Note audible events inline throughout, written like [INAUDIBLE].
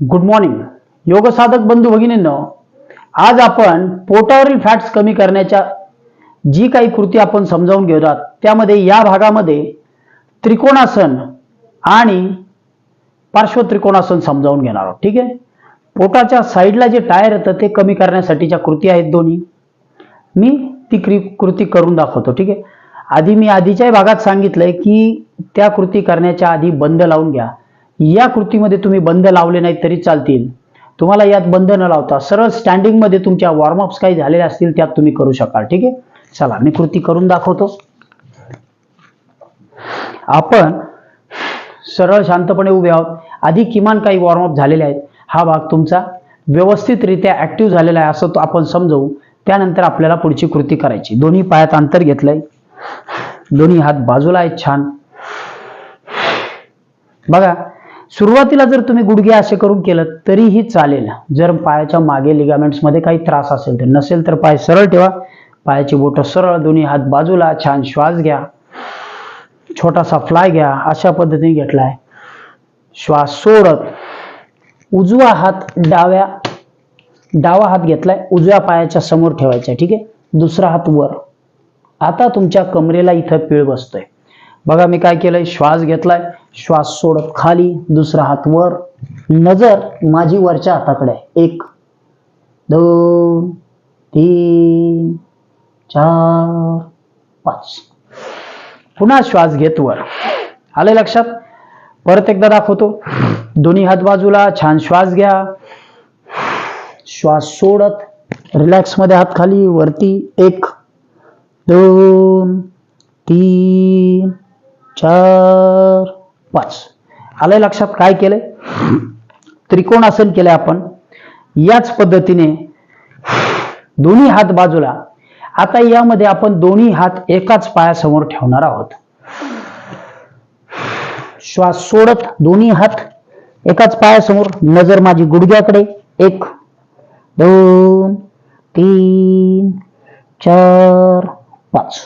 Good morning योगसाधक बंधू भगिनींनो आज आपण पोटावरील फॅट्स कमी करण्याच्या जी काही कृती आपण समजावून घेऊयात त्यामध्ये या भागामध्ये त्रिकोणासन आणि पार्श्व त्रिकोणासन समजावून घेणार आहोत. ठीक आहे? पोटाच्या साईडला जे टायर येतं ते कमी करण्यासाठीच्या कृती आहेत दोन्ही. मी ती क्रि कृती करून दाखवतो ठीक आहे? आधी मी आधीच्याही भागात सांगितलंय की त्या कृती करण्याच्या आधी बंद लावून घ्या. या कृतीमध्ये तुम्ही बंद लावले नाही तरी चालतील. तुम्हाला यात बंद न लावता सरळ स्टँडिंगमध्ये तुमच्या वॉर्मअप्स काही झालेले असतील त्यात तुम्ही करू शकाल. ठीक आहे? चला मी कृती करून दाखवतो. आपण सरळ शांतपणे उभे आहोत. आधी किमान काही वॉर्मअप झालेले आहेत. हा भाग तुमचा व्यवस्थितरित्या ऍक्टिव्ह झालेला आहे असं तो आपण समजवू. त्यानंतर आपल्याला पुढची कृती करायची. दोन्ही पायात अंतर घेतलंय. दोन्ही हात बाजूला आहेत छान. बघा सुरुवातीला जर तुम्ही गुडघे असे करून केलं तरीही चालेल. जर पायाच्या मागे लिगामेंट्समध्ये काही त्रास असेल तर नसेल तर पाय सरळ ठेवा. पायाची बोटं सरळ दोन्ही हात बाजूला छान श्वास घ्या. छोटासा फ्लाय घ्या अशा पद्धतीने घेतलाय. श्वास सोडत उजवा हात डाव्या डावा हात घेतलाय उजव्या पायाच्या समोर ठेवायचा ठीक आहे? दुसरा हात वर. आता तुमच्या कमरेला इथं पीळ बसतोय. बघा मी काय केलंय? श्वास घेतलाय. श्वास सोडत खाली दुसरा हात वर. नजर माझी वरच्या हाताकडे आहे. एक दोन तीन चार पाच. पुन्हा श्वास घेत वर. आले लक्षात? परत एकदा दाखवतो. दोन्ही हात बाजूला छान श्वास घ्या. श्वास सोडत रिलॅक्समध्ये हात खाली वरती एक दोन तीन चार पाच. आलंय लक्षात काय केलंय? त्रिकोण आसन केलंय आपण. याच पद्धतीने दोन्ही हात बाजूला आता यामध्ये आपण दोन्ही हात एकाच पायासमोर ठेवणार आहोत. श्वास सोडत दोन्ही हात एकाच पायासमोर नजर माझी गुडघ्याकडे. एक दोन तीन चार पाच.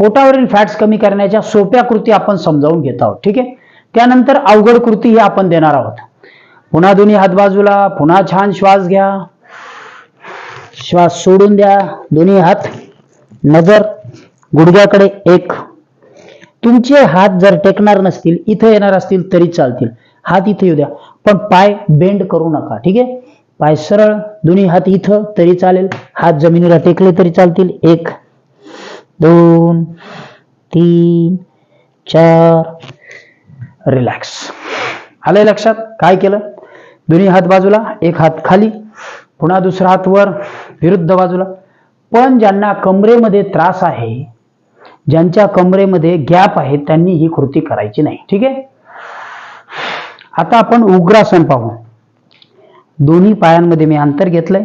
पोटावरील फॅट्स कमी करण्याच्या सोप्या कृती आपण समजावून घेत आहोत ठीक आहे? त्यानंतर अवघड कृती ही आपण देणार आहोत. पुन्हा दोन्ही हात बाजूला पुन्हा छान श्वास घ्या. श्वास सोडून द्या दोन्ही हात. नजर गुडघ्याकडे एक. तुमचे हात जर टेकणार नसतील इथं येणार असतील तरी चालतील. हात इथे येऊ द्या. पण पाय बेंड करू नका ठीक आहे? पाय सरळ दोन्ही हात इथं तरी चालेल. हात जमिनीला टेकले तरी चालतील. एक. दोन तीन चार. रिलॅक्स आलंय लक्षात? काय केलं? दोन्ही हात बाजूला एक हात खाली पुन्हा दुसरा हात वर विरुद्ध बाजूला. पण ज्यांना कमरेमध्ये त्रास आहे ज्यांच्या कमरेमध्ये गॅप आहे त्यांनी ही कृती करायची नाही. ठीक आहे? आता आपण उग्रासन पाहू. दोन्ही पायांमध्ये मी अंतर घेतलंय.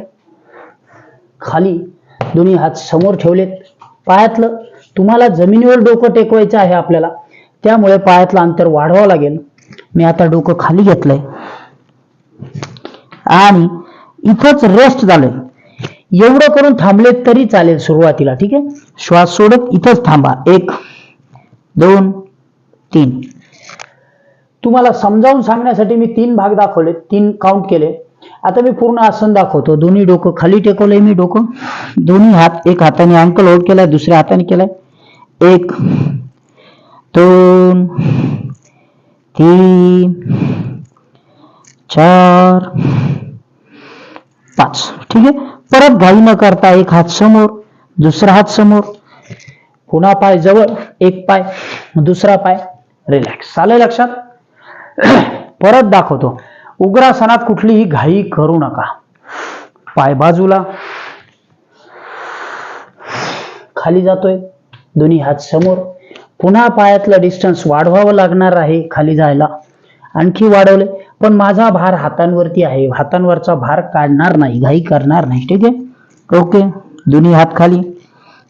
खाली दोन्ही हात समोर ठेवलेत. पायातलं तुम्हाला जमिनीवर डोकं टेकवायचं आहे आपल्याला. त्यामुळे पायातलं अंतर वाढवावं लागेल. मी आता डोकं खाली घेतलंय. आणि इथंच रेस्ट झालंय. एवढं करून थांबले तरी चालेल सुरुवातीला ठीक आहे? श्वास सोडत इथंच थांबा. एक दोन तीन. तुम्हाला समजावून सांगण्यासाठी मी तीन भाग दाखवले तीन काउंट केले. आता मी पूर्ण आसन दाखवतो. दोन्ही डोकं खाली टेकवलंय मी डोकं. दोन्ही हात एक हाताने अंकल होल्ड केलाय दुसऱ्या हाताने केलाय. एक दोन तीन चार पाच. ठीक आहे? परत घाई न करता एक हात समोर दुसरा हात समोर. पुन्हा पाय जवळ एक पाय दुसरा पाय. रिलॅक्स आलं लक्षात? [CLEARS THROAT] परत दाखवतो. उग्रासनात कुठलीही घाई करू नका. पाय बाजूला. खाली जातोय. दोन्ही हात समोर. पुन्हा पायातलं डिस्टन्स वाढवावं लागणार आहे खाली जायला. आणखी वाढवले पण माझा भार हातांवरती आहे. हातांवरचा भार काढणार नाही घाई करणार नाही. ठीक आहे? ओके. दोन्ही हात खाली.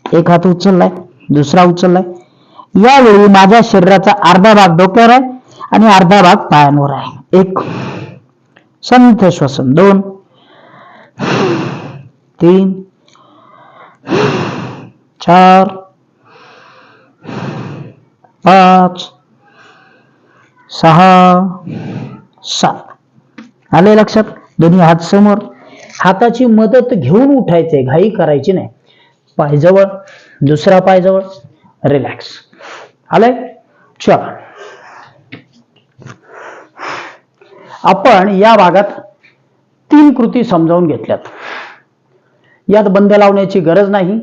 एक हात उचललाय दुसरा उचललाय. यावेळी माझ्या शरीराचा अर्धा भाग डोक्यावर आहे आणि अर्धा भाग पायांवर आहे. एक. संथ श्वसन. दोन. तीन. चार. पाच. सहा. सात. आले लक्षात? दोन्ही हात समोर. हाताची मदत घेऊन उठायचे घाई करायची नाही. पाय जवळ दुसरा पाय जवळ रिलॅक्स. आलंय? चला. आपण या भागात तीन कृती समजावून घेतल्यात. यात बंद लावण्याची गरज नाही.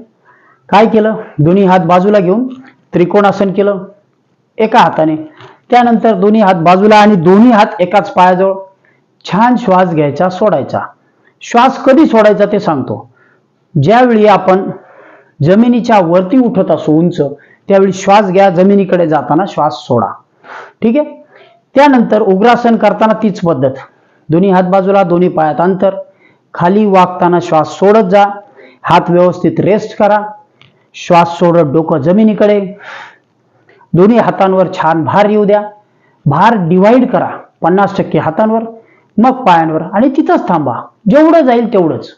काय केलं? दोन्ही हात बाजूला घेऊन त्रिकोणासन केलं एका हाताने. त्यानंतर दोन्ही हात बाजूला आणि दोन्ही हात एकाच पायाजवळ छान श्वास घ्यायचा सोडायचा. श्वास कधी सोडायचा ते सांगतो. ज्यावेळी आपण जमिनीच्या वरती उठत असू उंच त्यावेळी श्वास घ्या जमिनीकडे जाताना श्वास सोडा. ठीक आहे? त्यानंतर उग्रासन करताना तीच पद्धत. दोन्ही हात बाजूला दोन्ही पायात अंतर. खाली वागताना श्वास सोडत जा. हात व्यवस्थित रेस्ट करा. श्वास सोडत डोकं जमिनीकडे. दोन्ही हातांवर छान भार येऊ द्या. भार डिवाइड करा. पन्नास टक्के हातांवर मग पायांवर आणि तिथंच थांबा. जेवढं जाईल तेवढंच.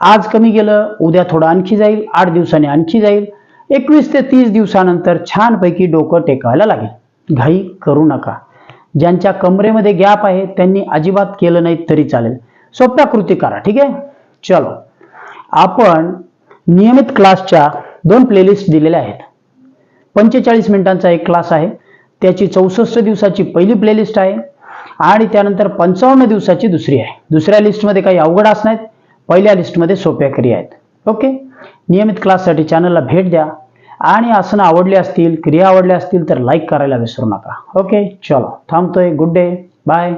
आज कमी गेलं उद्या थोडं आणखी जाईल. आठ दिवसांनी आणखी जाईल. एकवीस ते तीस दिवसानंतर छानपैकी डोकं टेकायला लागेल. घाई करू नका. ज्यांच्या कमरेमध्ये गॅप आहे त्यांनी अजिबात केलं नाही तरी चालेल. सोप्या कृती करा ठीक आहे? चलो. आपण नियमित क्लासच्या दोन प्लेलिस्ट दिलेल्या आहेत. पंचेचाळीस मिनिटांचा एक क्लास आहे. त्याची चौसष्ट दिवसाची पहिली प्लेलिस्ट आहे आणि त्यानंतर पंचावन्न दिवसाची दुसरी आहे. दुसऱ्या लिस्टमध्ये काही अवघड असणार आहेत. पहिल्या लिस्टमध्ये सोप्या क्रिया आहेत. ओके? नियमित क्लाससाठी चॅनलला भेट द्या. आणि आसनं आवडली असतील क्रिया आवडल्या असतील तर लाईक करायला विसरू नका. ओके चलो थांबतोय. Good day bye